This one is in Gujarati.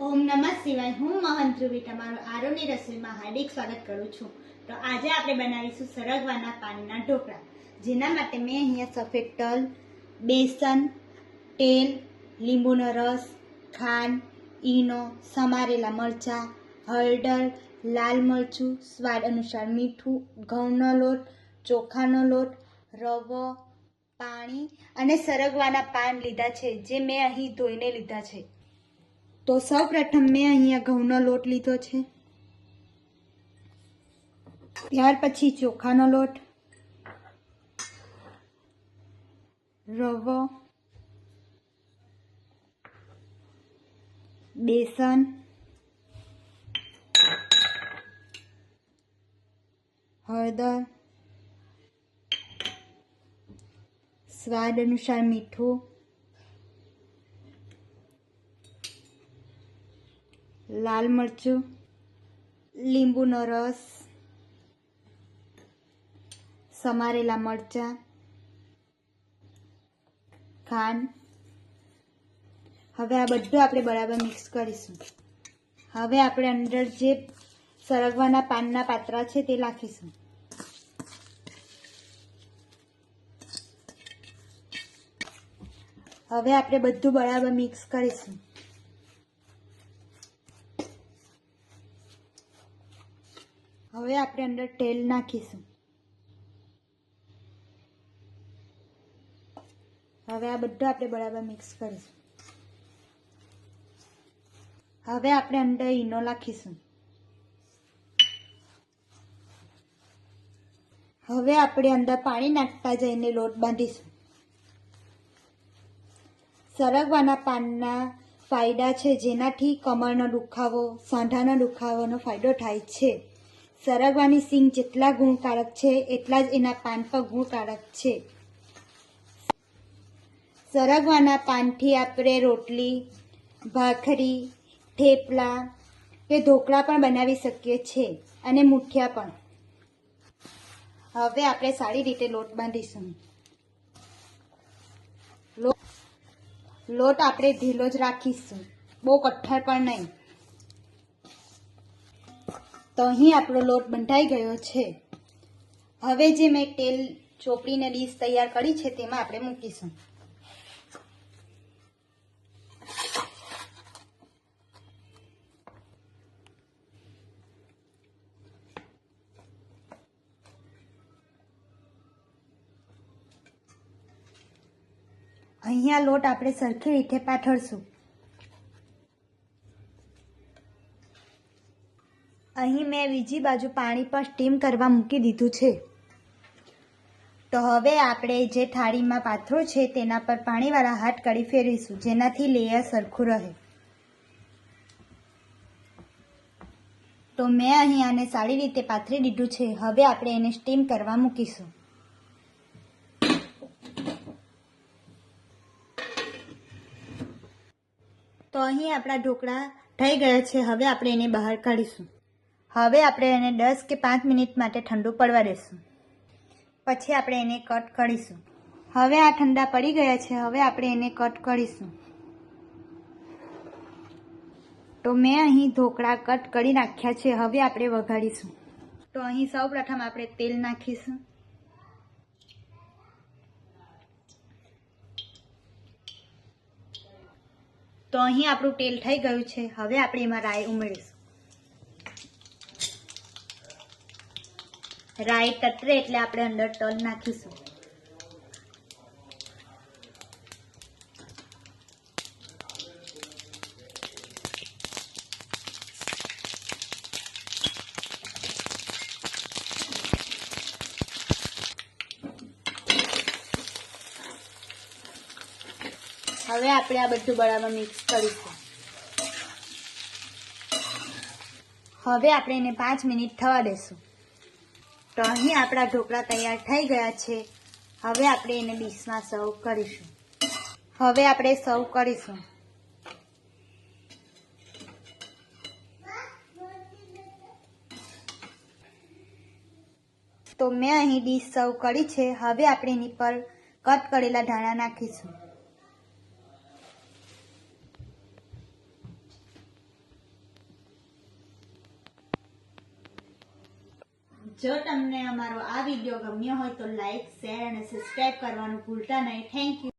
ઓમ નમઃ શિવાય. હું મહંત ધ્રુવી, તમારું આરોની રસોઈમાં હાર્દિક સ્વાગત કરું છું. તો આજે આપણે બનાવીશું સરગવાના પાનના ઢોકળા, જેના માટે મેં અહીંયા સફેદ તલ, બેસન, તેલ, લીંબુનો રસ, ખાંડ, ઈનો, સમારેલા મરચાં, હળદર, લાલ મરચું, સ્વાદ અનુસાર મીઠું, ઘઉંનો લોટ, ચોખાનો લોટ, રવો, પાણી અને સરગવાના પાન લીધા છે, જે મેં અહીં ધોઈને લીધા છે. તો સૌ પ્રથમ મેં અહીંયા ઘઉંનો લોટ લીધો છે. ત્યાર પછી ચોખાનો લોટ, રવો, બેસન, હળદર, સ્વાદ અનુસાર મીઠું લાલ મરચું લીંબુનો રસ, સમારેલા મરચાં, ખાંડ. હવે આ બધું આપણે બરાબર મિક્સ કરીશું. હવે આપણે અંદર જે સરગવાના પાનના પાત્રા છે તે નાખીશું હવે આપણે બધું બરાબર મિક્સ કરીશું. હવે આપણે અંદર તેલ નાખીશું. હવે આ બધું આપણે બરાબર મિક્સ કરીશું. હવે આપણે અંદર ઈનો નાખીશું. હવે આપણે અંદર પાણી નાખતા જઈને લોટ બાંધીશું. સરગવાના પાનના ફાયદા છે જેનાથી કમરનો દુખાવો સાંધાના દુખાવાનો ફાયદો થાય છે. સરગવાની સિંગ જેટલા ગુણકારક છે, એટલા જ એના પાન પર ગુણકારક છે. સરગવાના પાનથી આપણે રોટલી, ભાખરી, થેપલા, કે ઢોકળા પણ બનાવી શકીએ છીએ અને મુઠિયા પણ. હવે આપણે સારી રીતે લોટ બાંધીશું. લોટ આપણે ઢીલો જ રાખીશું. બહુ કઠ્ઠર પણ નહીં. તો અહીં આપણો લોટ બંધાઈ ગયો છે. હવે જે મેં તેલ ચોપડીને ડીશ તૈયાર કરી છે તેમાં આપણે મૂકીશું. અહીંયા લોટ આપણે સરખી રીતે પાથરશું. અહીં મેં બીજી બાજુ પાણી પર સ્ટીમ કરવા મૂકી દીધું છે. તો હવે આપણે જે થાળીમાં પાથરો છે તેના પર પાણીવાળા હાથ કડી ફેરવીશું, જેનાથી લેયર સરખું રહે. તો મેં અહીં આને સારી રીતે પાથરી દીધું છે. હવે આપણે એને સ્ટીમ કરવા મૂકીશું. તો અહીં આપણા ઢોકળા થઈ ગયા છે. હવે આપણે એને બહાર કાઢીશું. હવે આપણે એને દસ કે પાંચ મિનિટ માટે ઠંડુ પડવા દેશું. પછી આપણે એને કટ કરીશું. હવે આ ઠંડા પડી ગયા છે, હવે આપણે એને કટ કરીશું. તો મેં અહીં ઢોકળા કટ કરી નાખ્યા છે, હવે આપણે વઘાડીશું તો અહીં સૌ પ્રથમ આપણે તેલ નાખીશું. તો અહીં આપણું તેલ થઈ ગયું છે, હવે આપણે એમાં રાઈ ઉમેરીશું. રાઈ તતરે એટલે આપણે અંદર તલ નાખીશું. હવે આપણે આ બધું બરાબર મિક્સ કરીશું. હવે આપણે એને પાંચ મિનિટ થવા દેશું. તો અહીં આપણા ઢોકળા તૈયાર થઈ ગયા છે. હવે આપણે એને ડીશમાં સર્વ કરીશું. હવે આપણે સર્વ કરીશું. તો મેં અહીં ડીશ સર્વ કરી છે. હવે આપણે એની પર કટ કરેલા ધાણા નાખીશું. જો તમને અમારો આ વીડિયો ગમ્યો હોય તો લાઈક શેર અને સબસ્ક્રાઈબ કરવાનું ભૂલતા નહીં. Thank you